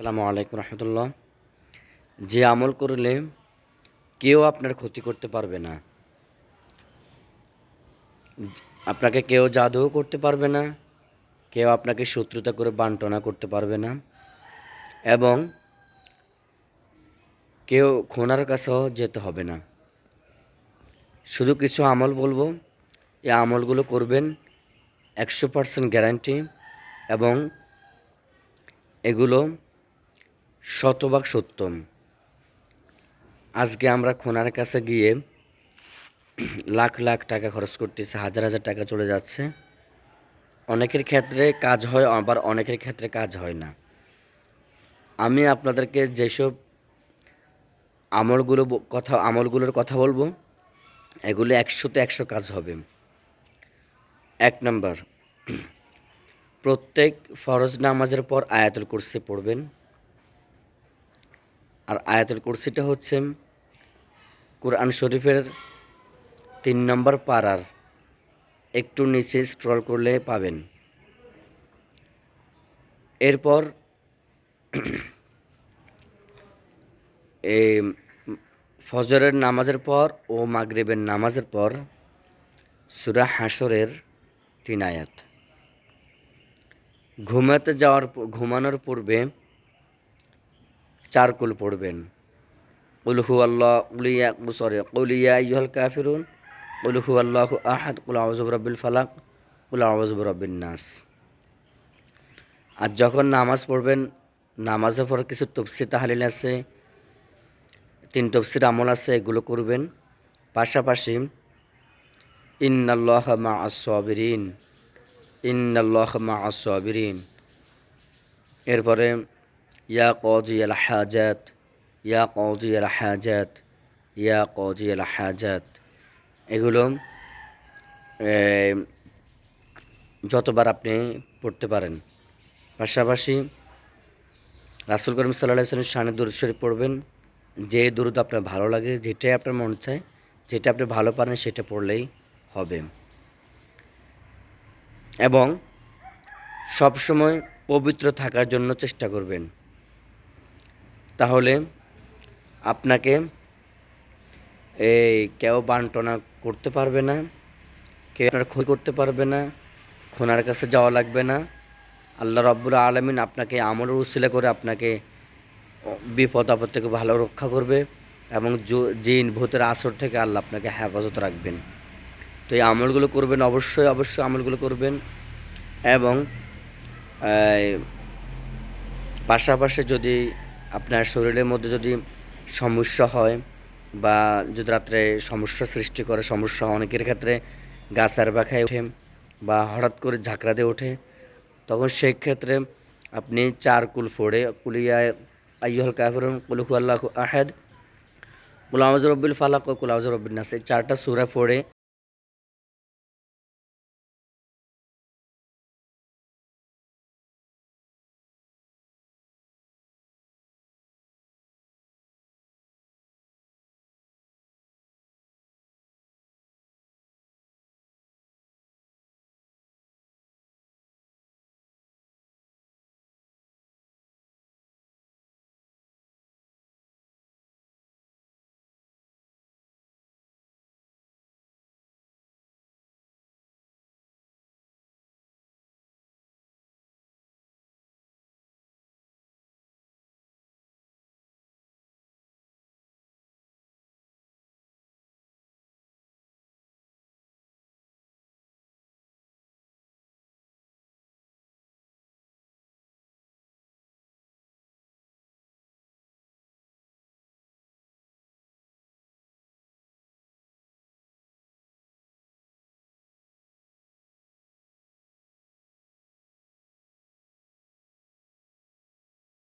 আসসালামু আলাইকুম রহমতুল্লাহ। যে আমল করলে কেউ আপনার ক্ষতি করতে পারবে না। আপনাকে কেউ জাদুও করতে পারবে না। কেউ আপনাকে শত্রুতা করে বান্টনা করতে পারবে না। এবং কেউ খোনার কাছেও যেতে হবে না। শুধু কিছু আমল বলব, এই আমলগুলো করবেন একশো পার্সেন্ট গ্যারান্টি এবং এগুলো শতভাগ সত্যম। আজকে আমরা খোনার কাছে গিয়ে লাখ লাখ টাকা খরচ করতেছি, হাজার হাজার টাকা চলে যাচ্ছে। অনেকের ক্ষেত্রে কাজ হয়, আবার অনেকের ক্ষেত্রে কাজ হয় না। আমি আপনাদেরকে যেসব আমলগুলো কথা, আমলগুলোর কথা বলব, এগুলো একশোতে একশো কাজ হবে। এক নম্বর, প্রত্যেক ফরজ নামাজের পর আয়াতুল কুরসি পড়বেন। আর আয়াতুল কুরসিটা হচ্ছে কোরআন শরীফের তিন নম্বর পাড়ার একটু নিচে স্ক্রল করলে পাবেন। এরপর ফজরের নামাজের পর ও মাগরিবের নামাজের পর সুরা হাসরের তিন আয়াত। ঘুমাতে যাওয়ার ঘুমানোর পূর্বে চার কুল পড়বেন উলহু আল্লাহ উলিয়া সরি উলিয়া ইহল কাফিরুন উলহু আল্লাহ আহাদ, কুল আওয়াজব রব্বিল ফালাক আওয়াজব রব্বিন নাস। আর যখন নামাজ পড়বেন, নামাজের পর কিছু তফসি তাহালিল আছে, তিন তফসির আমল আছে, এগুলো করবেন। পাশাপাশি, ইন্নাল্লাহ মা আসবিরিন ইন্নাল্লাহ মা আসবিরিন এরপরে ইয়া কজি আল হাজাত ইয়া কজি আল হাজাত ইয়া কজি আল হাজাত এগুলো যতবার আপনি পড়তে পারেন। পাশাপাশি রাসুল করিম সাল্লাহ শানে দুরুদ শরীফ পড়বেন। যে দুরুদ আপনার ভালো লাগে, যেটাই আপনার মন চায়, যেটা আপনি ভালো পারেন, সেটা পড়লেই হবে। এবং সবসময় পবিত্র থাকার জন্য চেষ্টা করবেন। তাহলে আপনাকে এই কেউ বান্টনা করতে পারবে না, কেউ আপনার ক্ষতি করতে পারবে না, খোনার কাছে যাওয়া লাগবে না। আল্লাহ রব্বুল আলমিন আপনাকে আমলের উসিলা করে আপনাকে বিপদ আপদ থেকে ভালো রক্ষা করবে এবং জিন, ভূতের আসর থেকে আল্লাহ আপনাকে হেফাজত রাখবেন। তো এই আমলগুলো করবেন, অবশ্যই অবশ্যই আমলগুলো করবেন এবং পাশাপাশি যদি আপনার শরীরের মধ্যে যদি সমস্যা হয় বা যদি রাত্রে সমস্যা সৃষ্টি করে, সমস্যা অনেকের ক্ষেত্রে গাছের বাখায় ওঠে বা হঠাৎ করে ঝাঁকড়া দিয়ে ওঠে, তখন সেই ক্ষেত্রে আপনি চার কুল ফোড়ে কুলিয়া আইহল কাফর কুলহু আল্লাহ আহেদ কুলাউজ রব্বিল ফালাক ও কুলাউজ রব্বিন নাস চারটা সুরা পড়ে